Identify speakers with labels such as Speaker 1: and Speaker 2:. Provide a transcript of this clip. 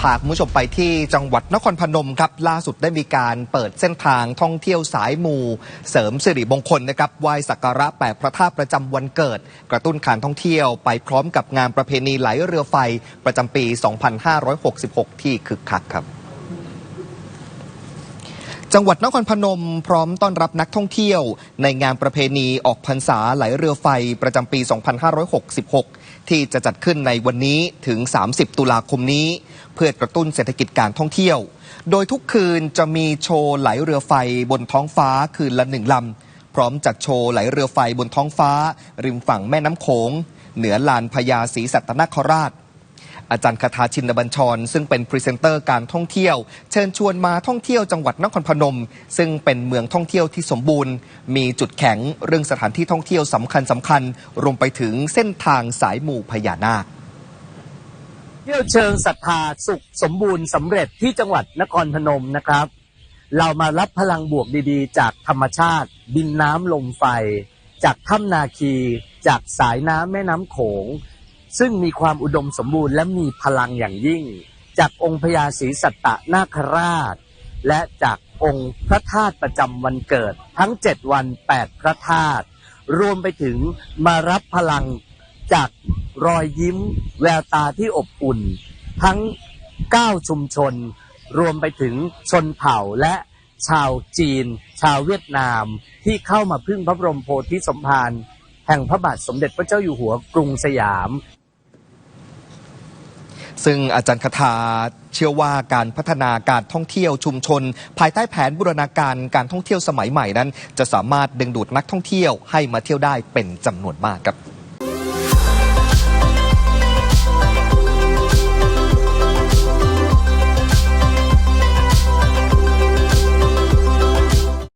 Speaker 1: พาคุณผู้ชมไปที่จังหวัดนครพนมครับ ล่าสุดได้มีการเปิดเส้นทางท่องเที่ยวสายมูเสริมสิริมงคลนะครับไหว้สักการะแปดพระธาตุประจำวันเกิด กระตุ้นการท่องเที่ยวไปพร้อมกับงานประเพณีไหลเรือไฟประจำปี 2566 ที่คึกคักครับ จังหวัดนครพนมพร้อมต้อนรับนักท่องเที่ยว ในงานประเพณีออกพรรษาไหลเรือไฟประจำปี 2566 ที่จะจัดขึ้นในวันนี้ถึง 30 ตุลาคมนี้ เพื่อกระตุ้นเศรษฐกิจการท่องเที่ยว โดยทุกคืนจะมีโชว์ไหลเรือไฟบนท้องฟ้าคืนละหนึ่งลำ พร้อมจัดโชว์ไหลเรือไฟบนท้องฟ้า ริมฝั่งแม่น้ำโขง เหนือลานพญาศรีสัตนคราช อาจารย์คาทาชินบัญชร ซึ่งเป็นพรีเซนเตอร์การท่องเที่ยว เชิญชวนมาท่องเที่ยวจังหวัดนครพนม ซึ่งเป็นเมืองท่องเที่ยวที่สมบูรณ์ มีจุดแข็งเรื่องสถานที่ท่องเที่ยวสำคัญสำคัญรวมไปถึงเส้นทางสายหมู่พญานาค
Speaker 2: เที่ยวเชิงศรัทธาสุขสมบูรณ์สำเร็จที่จังหวัดนครพนมนะครับ เรามารับพลังบวกดีๆ จากธรรมชาติดินน้ำลมไฟ จากถ้ำนาคี จากสายน้ำแม่น้ำโขง ซึ่งมีความอุดมสมบูรณ์และมีพลังอย่างยิ่ง จากองค์พญาศรีสัตตนาคราช และจากองค์พระธาตุประจำวันเกิด ทั้ง 7 วัน 8 พระธาตุรวมไปถึงมารับพลังจากรอยยิ้ม แววตาที่อบอุ่น ทั้ง 9 ชุมชน รวมไปถึงชนเผ่าและชาวจีน ชาวเวียดนามที่เข้ามาพึ่งพระบรมโพธิสมภารแห่งพระบาทสมเด็จพระเจ้าอยู่หัวกรุงสยาม
Speaker 1: ซึ่งอาจารย์คาทาเชื่อว่าการพัฒนาการท่องเที่ยวชุมชน ภายใต้แผนบูรณาการการท่องเที่ยวสมัยใหม่นั้น จะสามารถดึงดูดนักท่องเที่ยวให้มาเที่ยวได้เป็นจำนวนมากครับ